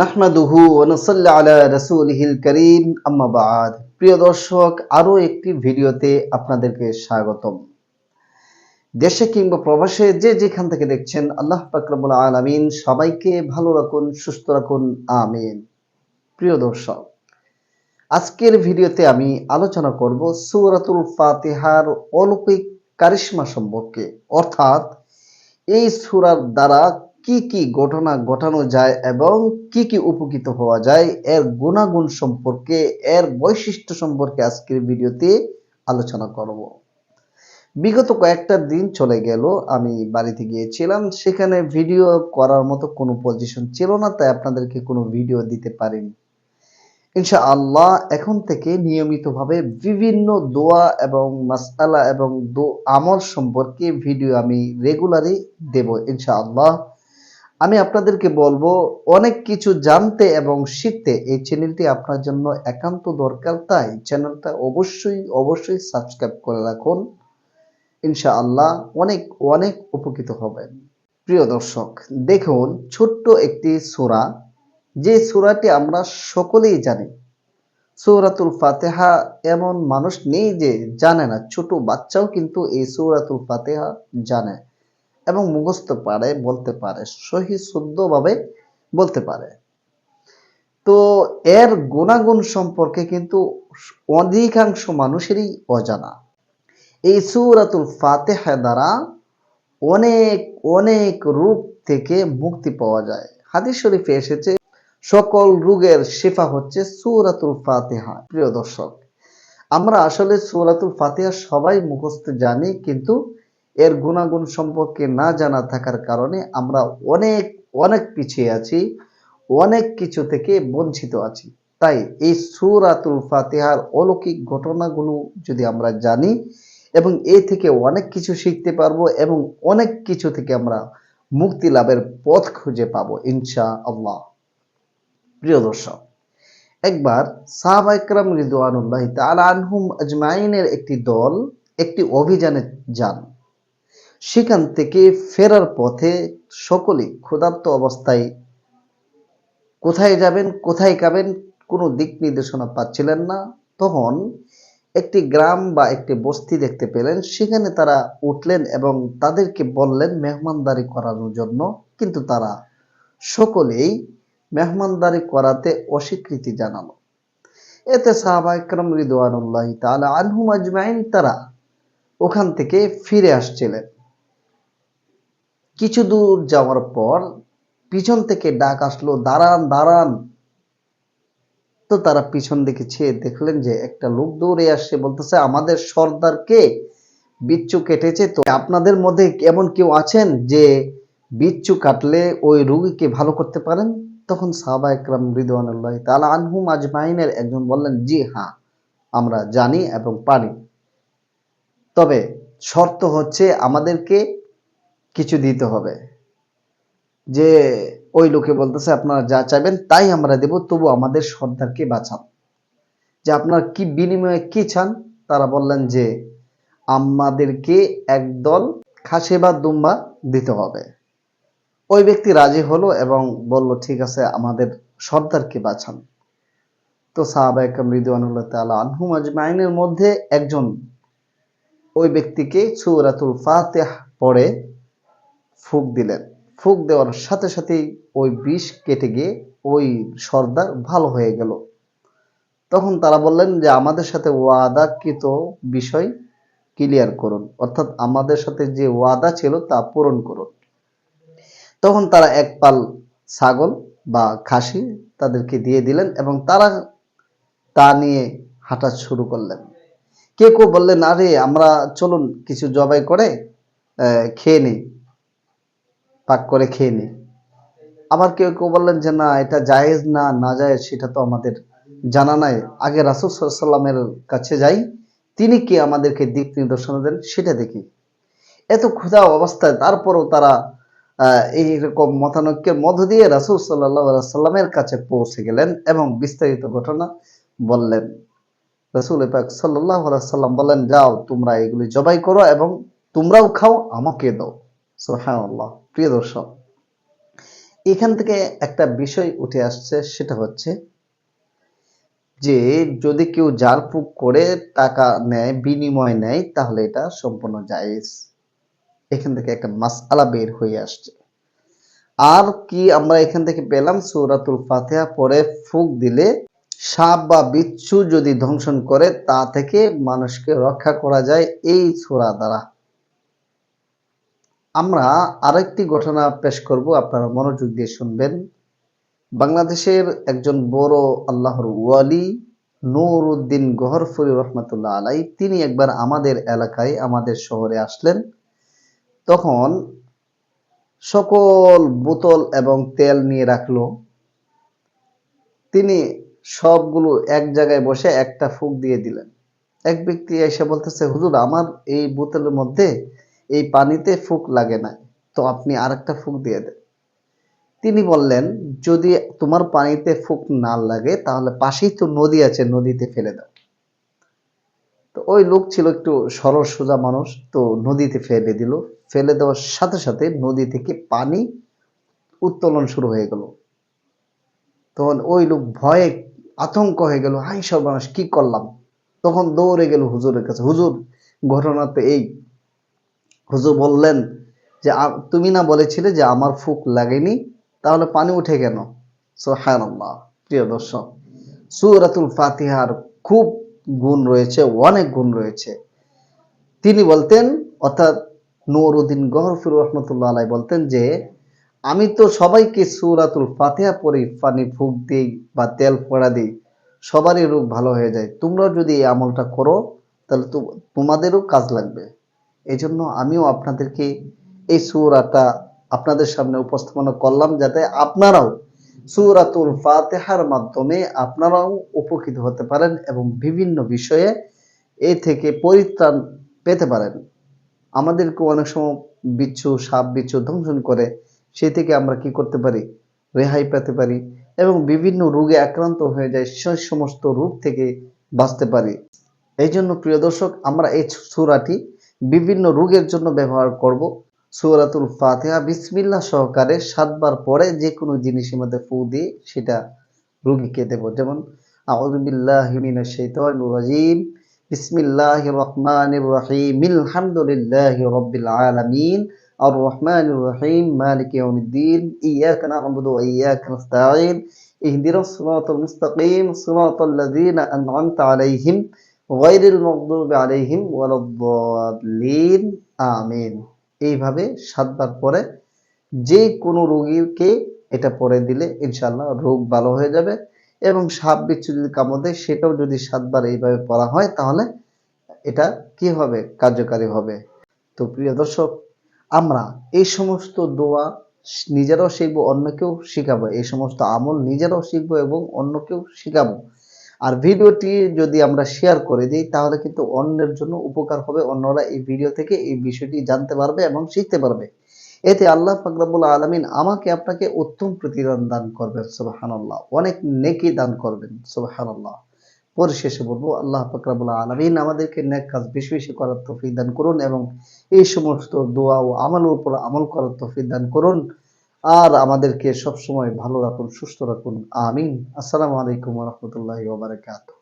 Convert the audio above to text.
নাহমাদুহু ওনসল্লা আলা রসুলহিল করিম, আম্মা বাদ প্রিয় দর্শক আরও একটি ভিডিওতে আপনাদেরকে স্বাগতম। দেশে কিংবা প্রবাসে যে যেখান থেকে দেখছেন, আল্লাহ পাকরবুল আলামিন সবাইকে ভালো রাখুন, সুস্থ রাখুন, আমিন। প্রিয় দর্শক, আজকের ভিডিওতে আমি আলোচনা করব সুরাতুল ফাতিহার অলৌকিক কারিশমা সম্পর্কে। অর্থাৎ এই সুরার দ্বারা কি কি ঘটনা ঘটানো যায় এবং কি কি উপকৃত হওয়া যায়, এর গুণাগুণ সম্পর্কে, এর বৈশিষ্ট্য সম্পর্কে আজকের ভিডিওতে আলোচনা করব। বিগত কয়েকটা দিন চলে গেল, আমি বাড়িতে গিয়েছিলাম, সেখানে ভিডিও করার মতো কোনো পজিশন ছিল না, তাই আপনাদেরকে কোনো ভিডিও দিতে পারিনি। ইনশা আল্লাহ এখন থেকে নিয়মিতভাবে বিভিন্ন দোয়া এবং মাসালা এবং দো আমল সম্পর্কে ভিডিও আমি রেগুলারই দেব ইনশা আল্লাহ আমি আপনাদেরকে বলব, অনেক কিছু জানতে এবং শিখতে এই চ্যানেলটি আপনার জন্য একান্ত দরকার। তাই চ্যানেলটা অবশ্যই অবশ্যই সাবস্ক্রাইব করে রাখুন। ইনশা আল্লাহ অনেক অনেক উপকৃত হবেন। প্রিয় দর্শক, দেখুন ছোট্ট একটি সূরা। যে সূরাটি আমরা সকলেই জানি। সূরাতুল ফাতেহা এমন মানুষ নেই যে জানে না। ছোট বাচ্চাও কিন্তু এই সূরাতুল ফাতেহা জানে। এবং মুখস্থ পারে, বলতে পারে, সহি, শুদ্ধভাবে বলতে পারে। তো এর গুণাগুণ সম্পর্কে কিন্তু অধিকাংশ মানুষেরই অজানা। এই সূরাতুল ফাতিহা দ্বারা অনেক অনেক রূপ থেকে মুক্তি পাওয়া যায়। হাদিস শরীফে এসেছে, সকল রোগের শিফা হচ্ছে সূরাতুল ফাতিহা। প্রিয় দর্শক, আমরা আসলে সুরাতুল ফাতিহা সবাই মুখস্থ জানি, কিন্তু এর গুণাগুণ সম্পর্কে না জানা থাকার কারণে আমরা অনেক অনেক পিছিয়ে আছি, অনেক কিছু থেকে বঞ্চিত আছি। তাই এই সূরাতুল ফাতিহার অলৌকিক ঘটনাগুলো যদি আমরা জানি এবং এ থেকে অনেক কিছু শিখতে পারব এবং অনেক কিছু থেকে আমরা মুক্তি লাভের পথ খুঁজে পাবো ইনশা আল্লাহ প্রিয় দর্শক, একবার সাহাবা ইকরাম রিদওয়ানুল্লাহ আনহুম আজমাইনের একটি দল একটি অভিযানে যান। সেখান থেকে ফেরার পথে সকলে ক্ষুধার্ত অবস্থায় কোথায় যাবেন, কোথায় খাবেন কোনো দিক নির্দেশনা পাচ্ছিলেন না। তখন একটি গ্রাম বা একটি বস্তি দেখতে পেলেন। সেখানে তারা উঠলেন এবং তাদেরকে বললেন মেহমানদারি করানোর জন্য। কিন্তু তারা সকলেই মেহমানদারি করাতে অস্বীকৃতি জানালো। এতে সাহাবা ইকরাম তাআলা আনহুম আজমাইন তারা ওখান থেকে ফিরে আসছিলেন। কিছু দূর যাওয়ার পর পিছন থেকে ডাক আসলো, দাঁড়ান দাঁড়ান। তো তারা পিছন দিকে চেয়ে দেখলেন যে একটা লোক দৌড়ে আসছে, বলতেছে, আমাদের সর্দারকে বিচ্ছু কেটেছে তো, আপনাদের মধ্যে এমন কেউ আছেন যে বিচ্ছু কাটলে ওই রুগীকে ভালো করতে পারেন? তখন সাহাবা একরাম রিদওয়ানুল্লাহ তালা আনহুম আজমাইনের একজন বললেন, জি হ্যাঁ আমরা জানি এবং পারি। তবে শর্ত হচ্ছে আমাদেরকে কিছু দিতে হবে। যে ওই লোকে বলতেছে, আপনারা যা চাইবেন তাই আমরা দেব, তবু আমাদের সর্দারকে বাঁচান যে আপনার কি বিনিময়ে কি চান? তারা বললেন যে, আমাদেরকে একদল খাসে বা দুম্বা দিতে হবে। ওই ব্যক্তি রাজি হলো এবং বলল, ঠিক আছে, আমাদের সর্দারকে বাঁচান। তো সাহাবা একম রিদওয়ানুল্লাহ তাআলা আনহুম আজমাইনের মধ্যে একজন ওই ব্যক্তিকে সূরাতুল ফাতিহ পড়ে ফুক দিলেন। ফুক দেওয়ার সাথে সাথেই ওই বিষ কেটে গিয়ে ওই সর্দার ভালো হয়ে গেল। তখন তারা বললেন যে, আমাদের সাথে ওয়াদাকৃত বিষয় ক্লিয়ার করুন। অর্থাৎ আমাদের সাথে যে ওয়াদা ছিল তা পূরণ করুন। তখন তারা এক পাল ছাগল বা খাসি তাদেরকে দিয়ে দিলেন এবং তারা তা নিয়ে হাঁটা শুরু করলেন। কে কেউ বললেন, আরে, আমরা চলুন, কিছু জবাই করে খেয়ে নিই। পাক করে খেয়ে নিই আবার কেউ কেউ বললেন যে, না, এটা জায়েজ না না জায়েজ, সেটা তো আমাদের জানা নাই। আগে রাসুল সাল্লামের কাছে যাই, তিনি কি আমাদেরকে দিক নির্দেশনা দেন সেটা দেখি। এত ক্ষুধা অবস্থায় তারপরও তারা এইরকম মতানৈক্যের মধ্য দিয়ে রাসুল সাল্লাহ সাল্লামের কাছে পৌঁছে গেলেন এবং বিস্তারিত ঘটনা বললেন। রসুল পাক সাল্লাহ সাল্লাম বললেন যাও, তোমরা এগুলি জবাই করো এবং তোমরাও খাও, আমাকে দাও। সুবহানাল্লাহ, প্রিয় দর্শক। এখান থেকে একটা বিষয় উঠে আসছে, সেটা হচ্ছে যে, যদি কেউ জাল ফুক করে টাকা নেয়, বিনিময় নেয়, তাহলে এটা সম্পূর্ণ জায়েজ। এখান থেকে একটা মাসআলা বের হয়ে আসছে। আর কি আমরা এখান থেকে পেলাম? সূরাতুল ফাতিহা পরে ফুক দিলে সাপ বা বিচ্ছু যদি ধ্বংসন করে, তা থেকে মানুষকে রক্ষা করা যায় এই সোরা দ্বারা। আমরা আরেকটি ঘটনা পেশ করব, আপনারা মনোযোগ দিয়ে শুনবেন। বাংলাদেশের একজন বড় আল্লাহর ওয়ালি নূর উদ্দিন গহরফুরি রহমতুল্লাহ আলাই তিনি একবার আমাদের এলাকায়, আমাদের শহরে আসলেন। তখন সকল বোতল এবং তেল নিয়ে রাখল। তিনি সবগুলো এক জায়গায় বসে একটা ফুক দিয়ে দিলেন। এক ব্যক্তি এসে বলতেছে, হুজুর, আমার এই বোতলের মধ্যে এই পানিতে ফুক লাগে না। তো আপনি আরেকটা ফুক দিয়ে দেন। তিনি বললেন, যদি তোমার পানিতে ফুক না লাগে, তাহলে পাশেই তো নদী আছে, নদীতে ফেলে দাও। তো ওই লোক ছিল একটু সরল সোজা মানুষ, তো নদীতে ফেলে দিল। ফেলে দেওয়ার সাথে সাথে নদী থেকে পানি উত্তোলন শুরু হয়ে গেল। তখন ওই লোক ভয়ে আতঙ্ক হয়ে গেল হাই মানুষ কি করলাম? তখন দৌড়ে গেল হুজুরের কাছে। হুজুর ঘটনা তো এই হুজুর বললেন যে তুমি না বলেছিলে যে আমার ফুক লাগেনি, তাহলে পানি উঠে কেন? সোহানাল্লাহ প্রিয় দর্শক, সুরাতুল ফাতিহার খুব গুণ রয়েছে, অনেক গুণ রয়েছে। তিনি বলতেন, অর্থাৎ নুরুদ্দিন গহরফুর রহমতুল্লাহ আলাই বলতেন যে, আমি তো সবাইকে সুরাতুল ফাতিহা পড়ি, পানি ফুক দিই বা তেল পড়া দিই, সবারই রোগ ভালো হয়ে যায়। তোমরাও যদি এই আমলটা করো, তাহলে তোমাদেরও কাজ লাগবে। এই জন্য আমিও আপনাদেরকে এই সুরাটা আপনাদের সামনে উপস্থাপনা করলাম যাতে আপনারাও সুরাতুল ফাতেহার মাধ্যমে আপনারাও উপকৃত হতে পারেন এবং বিভিন্ন বিষয়ে এ থেকে পরিত্রাণ পেতে পারেন। আমাদেরকে অনেক সময় বিচ্ছু, সাপ বিচ্ছু ধ্বংসন করে, সে থেকে আমরা কি করতে পারি? রেহাই পেতে পারি এবং বিভিন্ন রোগে আক্রান্ত হয়ে যায় সেই সমস্ত রোগ থেকে বাঁচতে পারি। এই জন্য প্রিয় দর্শক, আমরা এই সুরাটি বিভিন্ন রোগের জন্য ব্যবহার করব। সূরাতুল ফাতিহা, বিসমিল্লাহ সহকারে সাতবার পরে যে কোনো জিনিসের মধ্যে ফু দিয়ে সেটা রোগীকে দেব। যেমন বিসমিল্লাহির রহমানির রহিম, আলহামদুলিল্লাহি রাব্বিল আলামিন আর রহমানির রহিম, মালিক ইহদিনাস সিরাতাল মুস্তাকিম, সিরাতাল লাযীনা আন'আমতা আলাইহিম। গায়রিল মাগদুবি আলাইহিম ওয়ালাদ-দাল্লিন, আমিন। এইভাবে সাতবার পরে যে কোনো রোগীকে এটা পরে দিলে ইনশাল্লাহ রোগ ভালো হয়ে যাবে এবং সাপ বিচ্ছু যদি কামড় সেটাও যদি সাতবার এইভাবে পড়া হয় তাহলে এটা কি হবে? কার্যকারী হবে। তো প্রিয় দর্শক, আমরা এই সমস্ত দোয়া নিজেরাও শিখব, অন্যকেও শিখাবো। এই সমস্ত আমল নিজেরাও শিখব এবং অন্যকেও শিখাবো। আর ভিডিওটি যদি আমরা শেয়ার করে দিই, তাহলে কিন্তু অন্যের জন্য উপকার হবে, অন্যরা এই ভিডিও থেকে এই বিষয়টি জানতে পারবে এবং শিখতে পারবে। এতে আল্লাহ ফাকরাবুল আলমিন আমাকে আপনাকে উত্তম প্রতিদান দান করবেন, সুবাহানাল্লাহ। অনেক নেকি দান করবেন, সুবাহানাল্লাহ। পরিশেষে বলব, আল্লাহ ফাকরাবুল আলমিন আমাদেরকে নেক কাজ বেশি বেশি করার তৌফিক দান করুন এবং এই সমস্ত দোয়া ও আমলের উপর আমল করার তৌফিক দান করুন। আর আমাদেরকে সবসময় ভালো রাখুন সুস্থ রাখুন। আমিন। আসসালামু আলাইকুম রহমতুল্লাহ ওবরাকাতুহ